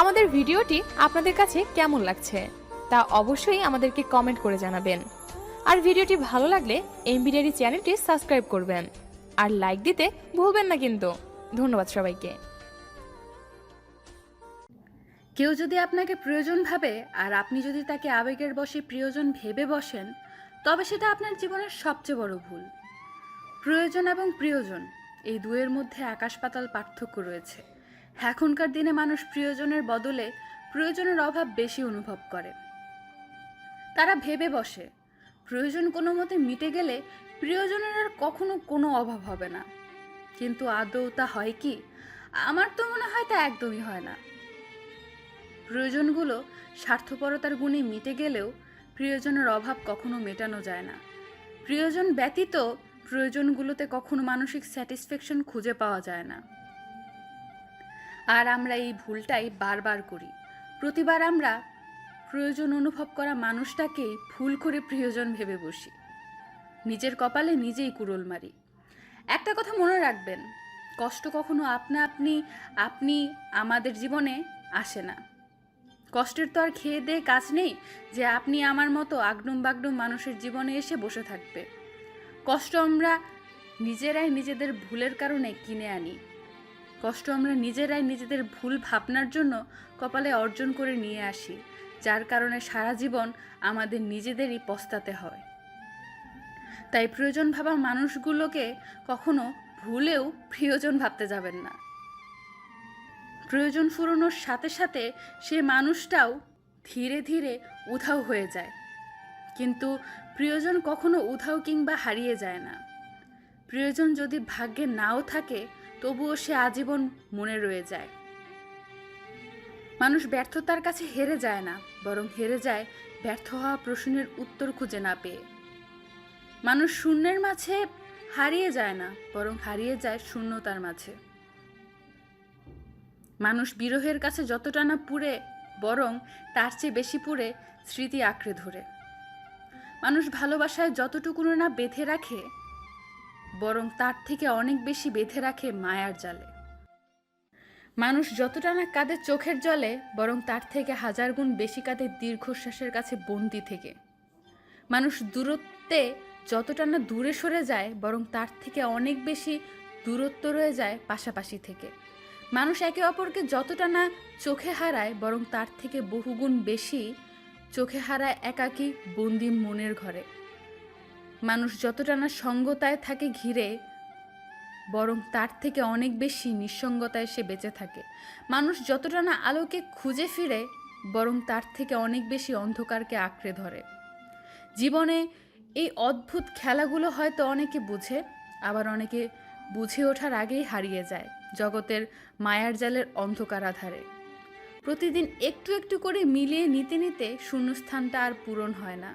আমাদের ভিডিওটি আপনাদের কাছে কেমন লাগছে তা অবশ্যই আমাদেরকে কমেন্ট করে জানাবেন। আর ভিডিওটি ভালো লাগলে এমবিডিআরি চ্যানেলটি সাবস্ক্রাইব করবেন। আর লাইক দিতে ভুলবেন না কিন্তু। ধন্যবাদ সবাইকে। কেউ যদি আপনাকে প্রয়োজন ভাবে আর আপনি যদি তাকে আবেগের বসে প্রিয়জন ভেবে বসেন, তবে সেটা আপনার জীবনের সবচেয়ে বড় ভুল। প্রয়োজন এবং প্রিয়জন, এই দুয়ের মধ্যে আকাশ পাতাল পার্থক্য রয়েছে। এখনকার দিনে মানুষ প্রিয়জনের বদলে প্রয়োজনের অভাব বেশি অনুভব করে। তারা ভেবে বসে, প্রয়োজন কোনো মতে মিটে গেলে প্রিয়জনের আর কখনো কোনো অভাব হবে না। কিন্তু আদৌ তা হয় কি? আমার তো মনে হয় তা একদমই হয় না। প্রয়োজনগুলো স্বার্থপরতার গুণে মিটে গেলেও প্রিয়জনের অভাব কখনো মেটানো যায় না। প্রিয়জন ব্যতীত প্রয়োজনগুলোতে কখনো মানসিক স্যাটিসফ্যাকশন খুঁজে পাওয়া যায় না। আর আমরা এই ভুলটাই বারবার করি। প্রতিবার আমরা প্রয়োজন অনুভব করা মানুষটাকেই ভুল করে প্রিয়জন ভেবে বসি। নিজের কপালে নিজেই কুড়োল মারি। একটা কথা মনে রাখবেন, কষ্ট কখনো আপনা আপনি আপনি আমাদের জীবনে আসে না। কষ্টের তো আর খেয়ে দিয়ে কাজ নেই যে আপনি আমার মতো আগডুম বাগডুম মানুষের জীবনে এসে বসে থাকবে। কষ্ট আমরা নিজেরাই নিজেদের ভুলের কারণে কিনে আনি। কষ্ট আমরা নিজেরাই নিজেদের ভুল ভাবনার জন্য কপালে অর্জন করে নিয়ে আসি, যার কারণে সারা জীবন আমাদের নিজেদেরই পস্তাতে হয়। তাই প্রয়োজন ভাবা মানুষগুলোকে কখনো ভুলেও প্রিয়জন ভাবতে যাবেন না। প্রয়োজন ফুরোনোর সাথে সাথে সে মানুষটাও ধীরে ধীরে উধাও হয়ে যায়। কিন্তু প্রিয়জন কখনো উধাও কিংবা হারিয়ে যায় না। প্রিয়জন যদি ভাগ্যে নাও থাকে তবুও সে আজীবন মনে রয়ে যায়। মানুষ ব্যর্থতার কাছে হেরে যায় না, বরং হেরে যায় ব্যর্থ হওয়া প্রশ্নের উত্তর খুঁজে না পেয়ে। মানুষ শূন্যের মাঝে হারিয়ে যায় না, বরং হারিয়ে যায় শূন্যতার মাঝে। মানুষ বিরহের কাছে যতটা না পুড়ে, বরং তার চেয়ে বেশি পুড়ে স্মৃতি আঁকড়ে ধরে। মানুষ ভালোবাসায় যতটুকুনো না বেঁধে রাখে বরং তার থেকে অনেক বেশি বেঁধে রাখে মায়ার জালে। মানুষ যতটা না কাঁদে চোখের জলে, বরং তার থেকে হাজার গুণ বেশি কাঁদে দীর্ঘশ্বাসের কাছে বন্দি থেকে। মানুষ দূরত্বে যতটা না দূরে সরে যায়, বরং তার থেকে অনেক বেশি দূরত্ব রয়ে যায় পাশাপাশি থেকে। মানুষ একে অপরকে যতটা না চোখে হারায়, বরং তার থেকে বহুগুণ বেশি চোখে হারায় একাকী বন্দি মনের ঘরে। মানুষ যতটা না সঙ্গতায় থাকে ঘিরে, বরং তার থেকে অনেক বেশি নিঃসঙ্গতায় সে বেঁচে থাকে। মানুষ যতটা না আলোকে খুঁজে ফিরে, বরং তার থেকে অনেক বেশি অন্ধকারকে আঁকড়ে ধরে। জীবনে এই অদ্ভুত খেলাগুলো হয়তো অনেকে বুঝে, আবার অনেকে বুঝে ওঠার আগেই হারিয়ে যায়, জগতের মায়ার জালের অন্ধকার আধারে। প্রতিদিন একটু একটু করে মিলিয়ে নিতে নিতে শূন্যস্থানটা আর পূরণ হয় না।